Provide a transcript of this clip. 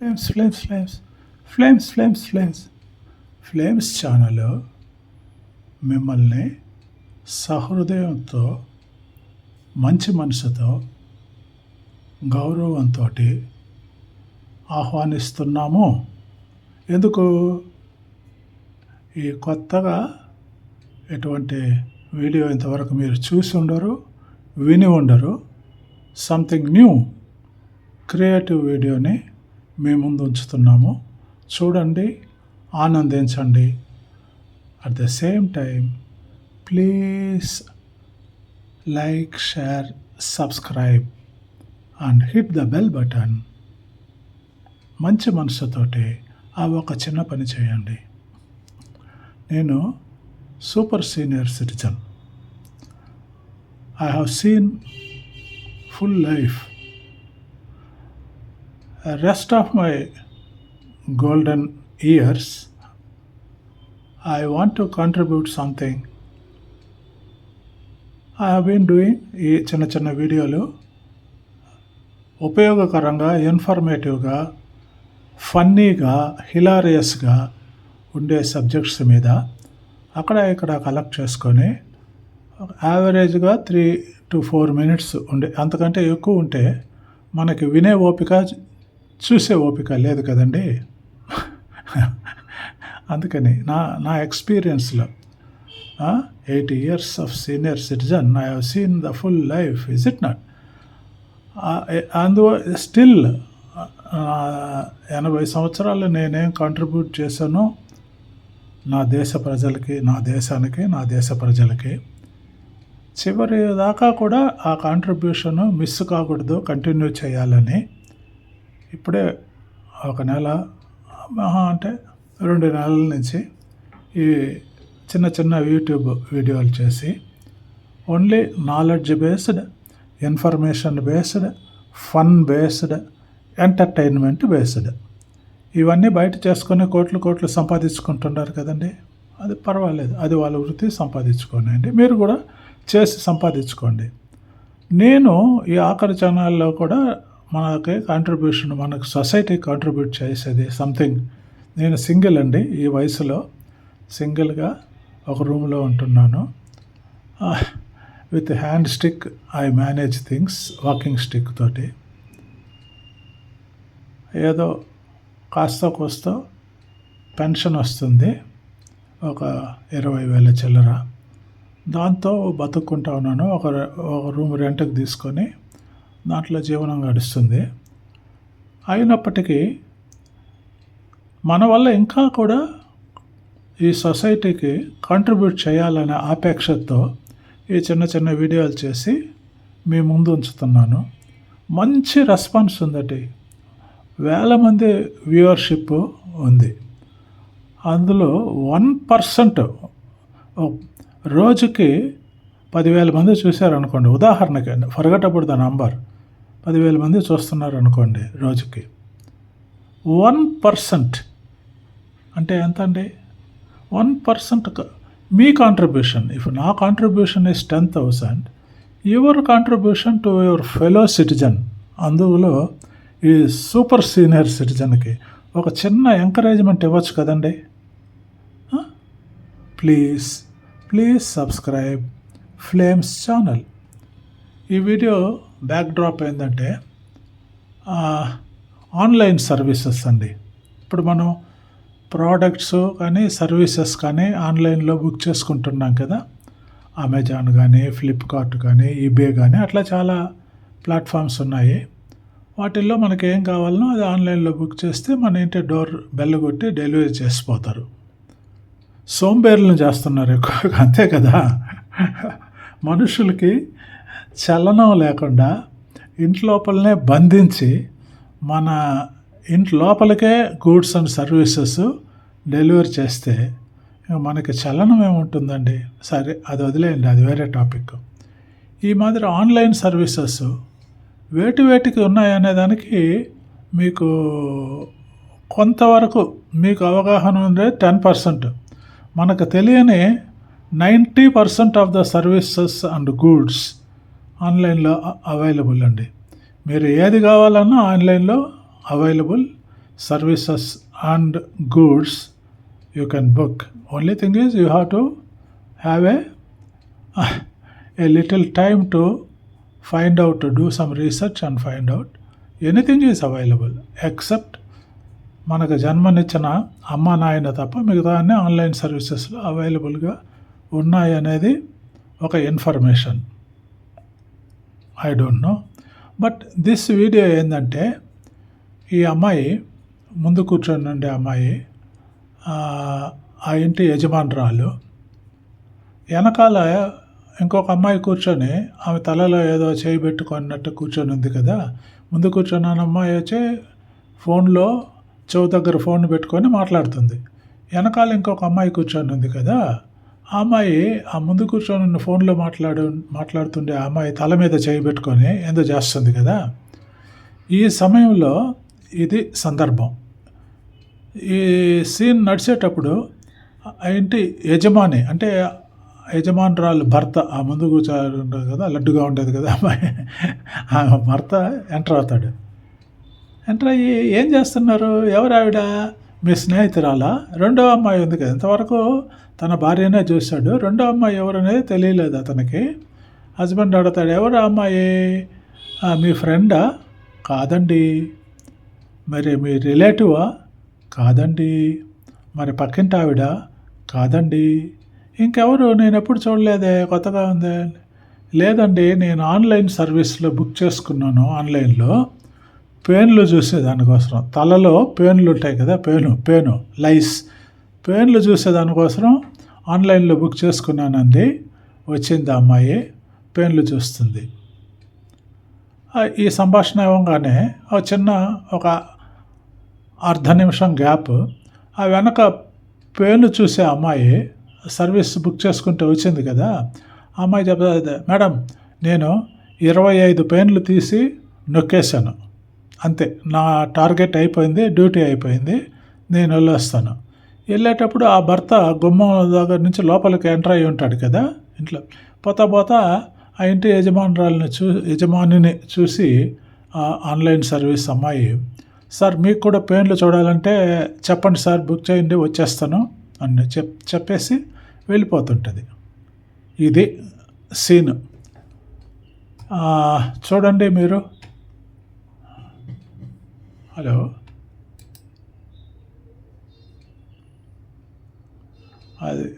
Flames flames flames flames flames flames flames channel మిమ్మల్ని సహృదయంతో మంచి మనసుతో గౌరవంతో ఆహ్వానిస్తున్నాము. ఎందుకు? ఈ కొత్తగా ఎటువంటి వీడియో ఇంతవరకు మీరు చూసి ఉండరు విని ఉండరు. సంథింగ్ న్యూ క్రియేటివ్ వీడియోని మీ ముందు ఉంచుతున్నాము. చూడండి ఆనందించండి. At the same time please like share subscribe and hit the bell button మంచి మనసుతోటి ఆ ఒక చిన్న పని చేయండి. నేను super senior citizen I have seen full life Uh, rest of my golden years i want to contribute something. I have been doing ఈ చిన్న చిన్న వీడియోలు ఉపయోగకరంగా ఇన్ఫర్మేటివ్గా ఫన్నీగా హిలారియస్గా ఉండే సబ్జెక్ట్స్ మీద అక్కడ ఇక్కడ కలెక్ట్ చేసుకొని యావరేజ్గా త్రీ టు ఫోర్ మినిట్స్ ఉండే. అంతకంటే ఎక్కువ ఉంటే మనకి వినే ఓపిక చూసే ఓపిక లేదు కదండి. అందుకని నా నా ఎక్స్పీరియన్స్లో eighty years of senior citizen I have seen the full life is it not? అందు స్టిల్ ఎనభై సంవత్సరాలు నేనేం కాంట్రిబ్యూట్ చేశానో నా దేశ ప్రజలకి నా దేశానికి నా దేశ ప్రజలకి చివరి దాకా కూడా ఆ కాంట్రిబ్యూషన్ మిస్ కాకూడదు కంటిన్యూ చేయాలని ఇప్పుడే ఒక నెల మహా అంటే రెండు నెలల నుంచి ఈ చిన్న చిన్న యూట్యూబ్ వీడియోలు చేసి only knowledge based information based fun based entertainment based ఇవన్నీ బయట చేసుకొని కోట్లు కోట్లు సంపాదించుకుంటున్నారు కదండి. అది పర్వాలేదు. అది వాళ్ళ వృత్తి సంపాదించుకోనండి. మీరు కూడా చేసి సంపాదించుకోండి. నేను ఈ ఆఖరి ఛానల్లో కూడా మనకి కాంట్రిబ్యూషన్ మనకు సొసైటీ కాంట్రిబ్యూట్ చేసేది సంథింగ్ నేను సింగిల్ అండి ఈ వయసులో సింగిల్గా ఒక రూమ్లో ఉంటున్నాను. With hand stick I manage things walking stick తోటి. ఏదో కాస్త కోస్తో పెన్షన్ వస్తుంది ఒక ఇరవై వేల చిల్లర. దాంతో బతుక్కుంటా ఉన్నాను ఒక ఒక రూమ్ రెంట్కి తీసుకొని దాంట్లో జీవనం గడుస్తుంది. అయినప్పటికీ మన వల్ల ఇంకా కూడా ఈ సొసైటీకి కాంట్రిబ్యూట్ చేయాలనే ఆపేక్షతో ఈ చిన్న చిన్న వీడియోలు చేసి మీ ముందు ఉంచుతున్నాను. మంచి రెస్పాన్స్ ఉందటి. వేల మంది వ్యూవర్షిప్ ఉంది. అందులో వన్ పర్సెంట్ రోజుకి పదివేల మంది చూశారనుకోండి. ఉదాహరణకి ఫర్గటప్పుడు ద నంబర్. పదివేల మంది చూస్తున్నారు అనుకోండి రోజుకి. One percent. అంటే ఎంత అండి వన్ పర్సెంట్ మీ కాంట్రిబ్యూషన్ ఇఫ్ నా contribution is ten thousand your contribution to your fellow citizen అందులో ఈ సూపర్ సీనియర్ సిటిజన్కి ఒక చిన్న ఎంకరేజ్మెంట్ ఇవ్వచ్చు కదండి? Please please subscribe flames channel ఈ వీడియో బ్యాక్ డ్రాప్ ఏంటంటే ఆన్లైన్ సర్వీసెస్ అండి. ఇప్పుడు మనం ప్రోడక్ట్స్ కానీ సర్వీసెస్ కానీ ఆన్లైన్లో బుక్ చేసుకుంటున్నాం కదా. అమెజాన్ కానీ ఫ్లిప్కార్ట్ కానీ ఈబే కానీ అట్లా చాలా ప్లాట్ఫామ్స్ ఉన్నాయి. వాటిల్లో మనకి ఏం కావాలనో అది ఆన్లైన్లో బుక్ చేస్తే మన ఇంటి డోర్ బెల్ కొట్టి డెలివరీ చేసిపోతారు. సోంబేర్లను చేస్తున్నారు ఎక్కువగా అంతే కదా. మనుషులకి చలనం లేకుండా ఇంటి లోపలనే బంధించి మన ఇంటి లోపలికే గూడ్స్ అండ్ సర్వీసెస్ డెలివరీ చేస్తే మనకి చలనం ఏముంటుందండి? సరే అది వదిలేయండి అది వేరే టాపిక్. ఈ మాదిరి ఆన్లైన్ సర్వీసెస్ వేటి వేటికి ఉన్నాయనే దానికి మీకు కొంతవరకు మీకు అవగాహన ఉండే టెన్ పర్సెంట్. మనకు తెలియని ninety percent of the services and goods ఆన్లైన్లో అవైలబుల్ అండి. మీరు ఏది కావాలన్నా ఆన్లైన్లో available services and goods you can book. Only thing is you have to have a a little time to find out to do some research and find anything is available except మనకు జన్మనిచ్చిన అమ్మ నాయన తప్ప మిగతా అన్ని online సర్వీసెస్లో అవైలబుల్గా ఉన్నాయి అనేది ఒక information. I don't know but this video ఏంటంటే ఈ అమ్మాయి ముందు కూర్చొని ఉండే అమ్మాయి ఆ, ఇంటి యజమానురాలు. వెనకాల ఇంకొక అమ్మాయి కూర్చొని ఆమె తలలో ఏదో చేయి పెట్టుకున్నట్టు కూర్చొని ఉంది కదా. ముందు కూర్చొని అమ్మాయి వచ్చి ఫోన్లో చెవు దగ్గర ఫోన్ పెట్టుకొని మాట్లాడుతుంది. వెనకాల ఇంకొక అమ్మాయి కూర్చొని ఉంది కదా. ఆ అమ్మాయి ఆ ముందు కూర్చొని ఉన్న ఫోన్లో మాట్లాడు మాట్లాడుతుండే ఆ అమ్మాయి తల మీద చేయి పెట్టుకొని ఏందో చేస్తుంది కదా. ఈ సమయంలో ఇది సందర్భం. ఈ సీన్ నడిచేటప్పుడు ఆ ఇంటి యజమాని అంటే యజమానురాలు భర్త ఆ ముందు కూర్చొని ఉండదు కదా లడ్డుగా ఉండేది కదా అమ్మాయి. ఆ భర్త ఎంటర్ అవుతాడు. ఎంటర్ అయ్యి ఏం చేస్తున్నారు? ఎవరు ఆవిడ మీ స్నేహితురాలా? రెండో అమ్మాయి ఉంది కదా ఇంతవరకు తన భార్యనే చూశాడు. రెండో అమ్మాయి ఎవరనేది తెలియలేదు అతనికి. హస్బెండ్ అడుగుతాడు ఎవరు అమ్మాయి? మీ ఫ్రెండా? కాదండి. మరి మీ రిలేటివా? కాదండి. మరి పక్కింటి ఆవిడ కాదండి. ఇంకెవరు? నేను ఎప్పుడు చూడలేదే కొత్తగా ఉందే. లేదండి నేను ఆన్లైన్ సర్వీస్లో బుక్ చేసుకున్నాను ఆన్లైన్లో. పేన్లు చూసే దానికోసం తలలో పేన్లు ఉంటాయి కదా పేను పేను లైస్ పేర్లు చూసే దానికోసం ఆన్లైన్లో బుక్ చేసుకున్నానంది. వచ్చింది ఆ అమ్మాయి పేన్లు చూస్తుంది. ఈ సంభాషణ ఇవ్వగానే ఒక చిన్న ఒక అర్ధ నిమిషం గ్యాప్. ఆ వెనక పేర్లు చూసే అమ్మాయి సర్వీస్ బుక్ చేసుకుంటే వచ్చింది కదా. ఆ అమ్మాయి చెప్తా మేడం నేను ఇరవై ఐదు పెయిన్లు తీసి నొక్కేశాను. అంతే నా టార్గెట్ అయిపోయింది డ్యూటీ అయిపోయింది నేను వెళ్ళొస్తాను. వెళ్ళేటప్పుడు ఆ భర్త గుమ్మం దగ్గర నుంచి లోపలికి ఎంటర్ అయి ఉంటాడు కదా ఇంట్లో. పోతా పోతా ఆ ఇంటి యజమానురాలని చూ యజమానిని చూసి ఆన్లైన్ సర్వీస్ అమ్మాయి సార్ మీకు కూడా పెయిన్లు చూడాలంటే చెప్పండి సార్ బుక్ చేయండి వచ్చేస్తాను అని చెప్ చెప్పేసి వెళ్ళిపోతుంటుంది. ఇది సీన్. చూడండి మీరు. హలో. అది